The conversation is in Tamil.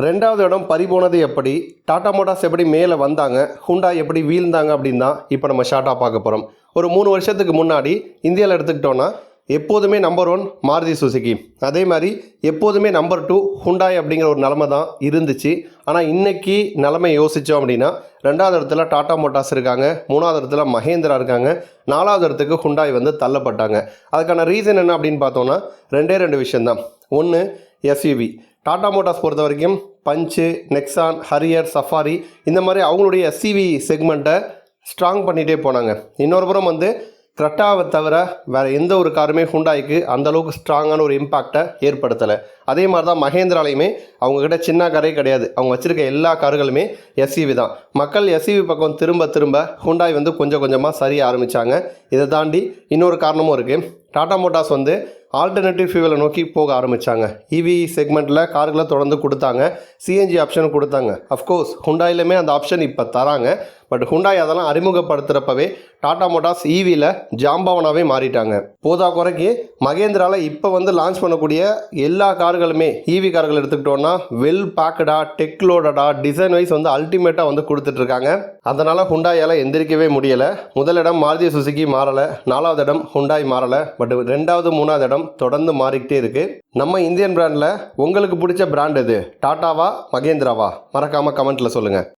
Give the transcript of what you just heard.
ரெண்டாவது இடம் பறிபோனது எப்படி? டாடா மோட்டார்ஸ் எப்படி மேலே வந்தாங்க? ஹுண்டா எப்படி வீழ்ந்தாங்க அப்படின்னு தான் இப்போ நம்ம ஷார்ட்டாக பார்க்க போகிறோம் ஒரு மூணு வருஷத்துக்கு முன்னாடி இந்தியாவில் எடுத்துக்கிட்டோன்னா எப்போதுமே நம்பர் ஒன் மாருதி சுசுகி. அதே மாதிரி எப்போதுமே நம்பர் டூ ஹுண்டாய் அப்படிங்கிற ஒரு நிலமை தான் இருந்துச்சு. ஆனால் இன்றைக்கி நிலமை யோசித்தோம் அப்படின்னா ரெண்டாவது இடத்துல டாடா மோட்டார்ஸ் இருக்காங்க மூணாவது இடத்துல மகேந்திரா இருக்காங்க நாலாவது இடத்துக்கு ஹுண்டாய் வந்து தள்ளப்பட்டாங்க. அதுக்கான ரீசன் என்ன அப்படின்னு பார்த்தோன்னா ரெண்டே ரெண்டு விஷயந்தான் ஒன்று எஸ்யூவி டாடா மோட்டார்ஸ் பொறுத்த வரைக்கும் பஞ்சு நெக்ஸான் ஹரியர் சஃபாரி இந்த மாதிரி அவங்களுடைய எஸ்சிவி செக்மெண்ட்டை ஸ்ட்ராங் பண்ணிகிட்டே போனாங்க. இன்னொரு புறம் வந்து க்ரெட்டாவை தவிர வேறு எந்த ஒரு காருமே ஹுண்டாய்க்கு அந்த அளவுக்கு ஸ்ட்ராங்கான ஒரு இம்பாக்டை ஏற்படுத்தலை. அதே மாதிரி தான் மகேந்திராலையுமே அவங்கக்கிட்ட சின்ன காரே கிடையாது. அவங்க வச்சுருக்க எல்லா கார்களுமே எஸ்சிவி தான். மக்கள் எஸ்சிவி பக்கம் திரும்ப திரும்ப ஹுண்டாய் வந்து கொஞ்சம் கொஞ்சமாக சரிய ஆரம்பித்தாங்க இதை தாண்டி இன்னொரு காரணமும் இருக்குது டாடா மோட்டார்ஸ் வந்து ஆல்டர்னேட்டிவ் ஃபியூவலை நோக்கி போக ஆரம்பித்தாங்க இவி செக்மெண்ட்டில் கார்களை தொடர்ந்து கொடுத்தாங்க. சிஎன்ஜி ஆப்ஷன் கொடுத்தாங்க. அஃப்கோர்ஸ் ஹுண்டாயிலுமே அந்த ஆப்ஷன் இப்போ தராங்க. பட் ஹுண்டாய் அதெல்லாம் அறிமுகப்படுத்துகிறப்பவே டாடா மோட்டார்ஸ் ஈவியில் ஜாம்பவனாகவே மாறிட்டாங்க. போதா குறைக்கு மகேந்திராவில் இப்போ வந்து லான்ச் பண்ணக்கூடிய எல்லா கார்களுமே ஈவி கார்கள் எடுத்துக்கிட்டோன்னா வெல் பேக்கடா டெக்லோடடா டிசைன் வைஸ் வந்து அல்டிமேட்டாக வந்து கொடுத்துட்ருக்காங்க. அதனால் ஹுண்டாயால் எந்திரிக்கவே முடியலை. முதலிடம் மாருதி சுசுகி மாறலை நாலாவது இடம் ஹுண்டாய் மாறலை பட் ரெண்டாவது மூணாவது இடம் தொடர்ந்து மாறிக்கிட்டே இருக்குது நம்ம இந்தியன் பிராண்டில் உங்களுக்கு பிடிச்ச பிராண்ட் எது? டாட்டாவா மகேந்திராவா மறக்காமல் கமெண்ட்டில் சொல்லுங்கள்